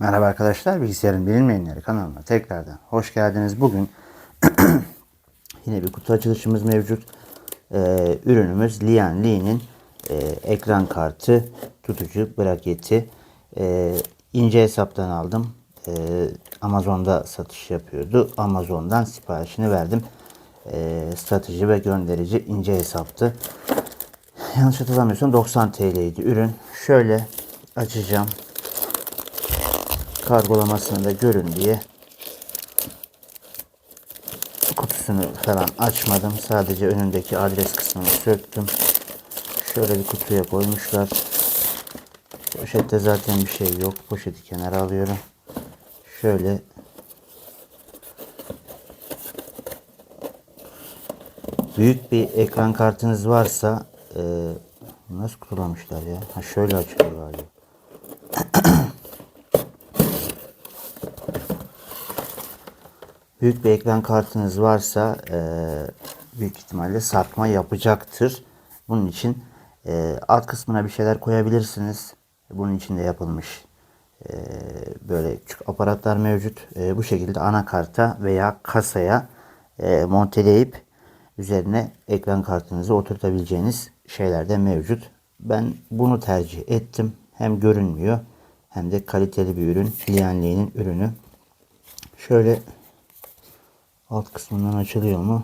Merhaba arkadaşlar, Bilgisayarın Bilinmeyenleri kanalına tekrardan hoş geldiniz. Bugün yine bir kutu açılışımız mevcut. Ee, ürünümüz Lian Li'nin e, ekran kartı, tutucu, braketi. Ee, ince hesaptan aldım. Ee, Amazon'da satış yapıyordu. Amazon'dan siparişini verdim. Ee, satıcı ve gönderici ince hesaptı. Yanlış hatırlamıyorsam 90 TL'ydi ürün. Şöyle açacağım kargolamasını da görün diye kutusunu falan açmadım. Sadece önündeki adres kısmını söktüm. Şöyle bir kutuya koymuşlar. Poşette zaten bir şey yok. Poşeti kenara alıyorum. Şöyle büyük bir ekran kartınız varsa e, nasıl kurulamışlar ya? Ha şöyle açılıyor galiba. Büyük bir ekran kartınız varsa e, büyük ihtimalle sarkma yapacaktır. Bunun için e, alt kısmına bir şeyler koyabilirsiniz. Bunun için de yapılmış e, böyle küçük aparatlar mevcut. E, bu şekilde anakarta veya kasaya e, monteleyip üzerine ekran kartınızı oturtabileceğiniz şeyler de mevcut. Ben bunu tercih ettim. Hem görünmüyor hem de kaliteli bir ürün. Lianli'nin ürünü. Şöyle Alt kısmından açılıyor mu?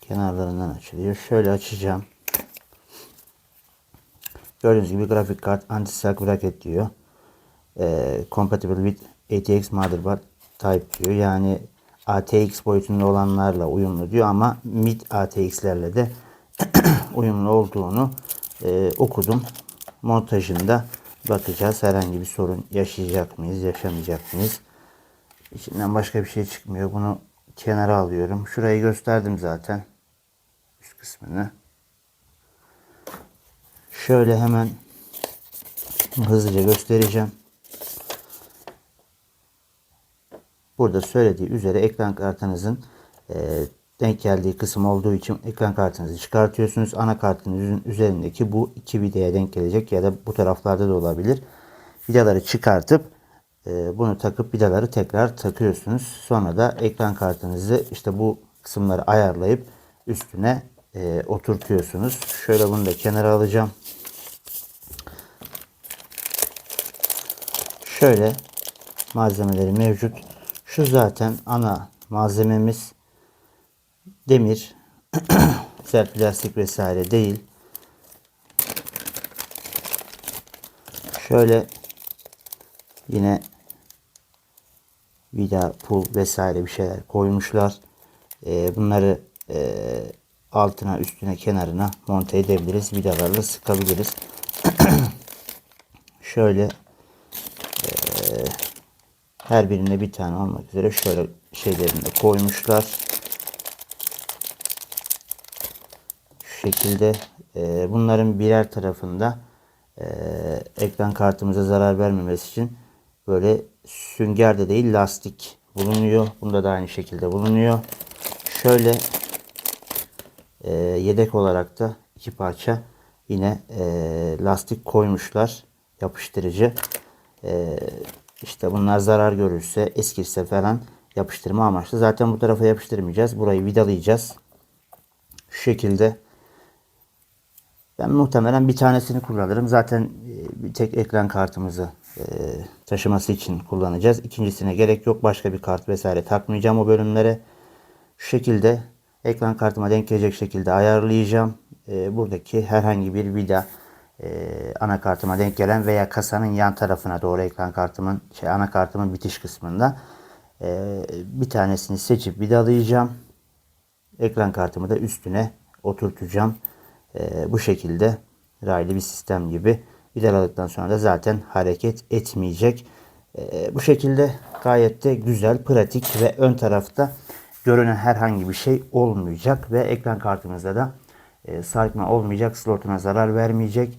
Kenarlarından açılıyor. Şöyle açacağım. Gördüğünüz gibi grafik kart anti-stack bracket diyor. Ee, compatible with ATX motherboard type diyor. Yani ATX boyutunda olanlarla uyumlu diyor ama mid ATX'lerle de uyumlu olduğunu e, okudum. Montajında bakacağız. Herhangi bir sorun yaşayacak mıyız, yaşamayacak mıyız? İçinden başka bir şey çıkmıyor. Bunu kenara alıyorum. Şurayı gösterdim zaten. Üst kısmını. Şöyle hemen hızlıca göstereceğim. Burada söylediği üzere ekran kartınızın e, denk geldiği kısım olduğu için ekran kartınızı çıkartıyorsunuz. Anakartınızın üzerindeki bu iki vidaya denk gelecek ya da bu taraflarda da olabilir. Vidaları çıkartıp bunu takıp vidaları tekrar takıyorsunuz. Sonra da ekran kartınızı işte bu kısımları ayarlayıp üstüne e, oturtuyorsunuz. Şöyle bunu da kenara alacağım. Şöyle malzemeleri mevcut. Şu zaten ana malzememiz demir, sert plastik vesaire değil. Şöyle yine vida, pul vesaire bir şeyler koymuşlar. E, bunları e, altına, üstüne, kenarına monte edebiliriz. Vidalarla sıkabiliriz. Şöyle e, her birine bir tane olmak üzere şöyle şeylerini de koymuşlar. Şu şekilde e, bunların birer tarafında ekran kartımıza zarar vermemesi için böyle sünger de değil lastik bulunuyor. Bunda da aynı şekilde bulunuyor. Şöyle e, yedek olarak da iki parça yine e, lastik koymuşlar. Yapıştırıcı. E, işte bunlar zarar görürse eskirse falan yapıştırma amaçlı. Zaten bu tarafa yapıştırmayacağız. Burayı vidalayacağız. Şu şekilde ben muhtemelen bir tanesini kullanırım. Zaten e, bir tek ekran kartımızı e, taşıması için kullanacağız. İkincisine gerek yok. Başka bir kart vesaire takmayacağım o bölümlere. Şu şekilde ekran kartıma denk gelecek şekilde ayarlayacağım. E, buradaki herhangi bir vida anakartıma denk gelen veya kasanın yan tarafına doğru ekran kartımın şey anakartımın bitiş kısmında bir tanesini seçip vidalayacağım. Ekran kartımı da üstüne oturtacağım. Bu şekilde raylı bir sistem gibi vidaladıktan sonra da zaten hareket etmeyecek. bu şekilde gayet de güzel, pratik ve ön tarafta görünen herhangi bir şey olmayacak ve ekran kartımızda da sarkma olmayacak, slotuna zarar vermeyecek.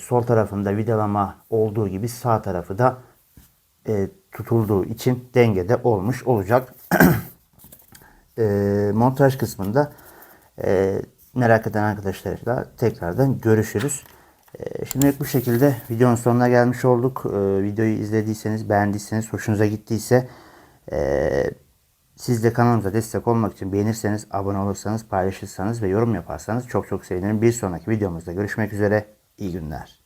sol tarafında vidalama olduğu gibi sağ tarafı da tutulduğu için dengede olmuş olacak. montaj kısmında merak eden arkadaşlarla tekrardan görüşürüz. Ee, Şimdilik bu şekilde videonun sonuna gelmiş olduk. Ee, Videoyu izlediyseniz, beğendiyseniz, hoşunuza gittiyse ee, siz de kanalımıza destek olmak için beğenirseniz, abone olursanız, paylaşırsanız ve yorum yaparsanız çok çok sevinirim. Bir sonraki videomuzda görüşmek üzere. İyi günler.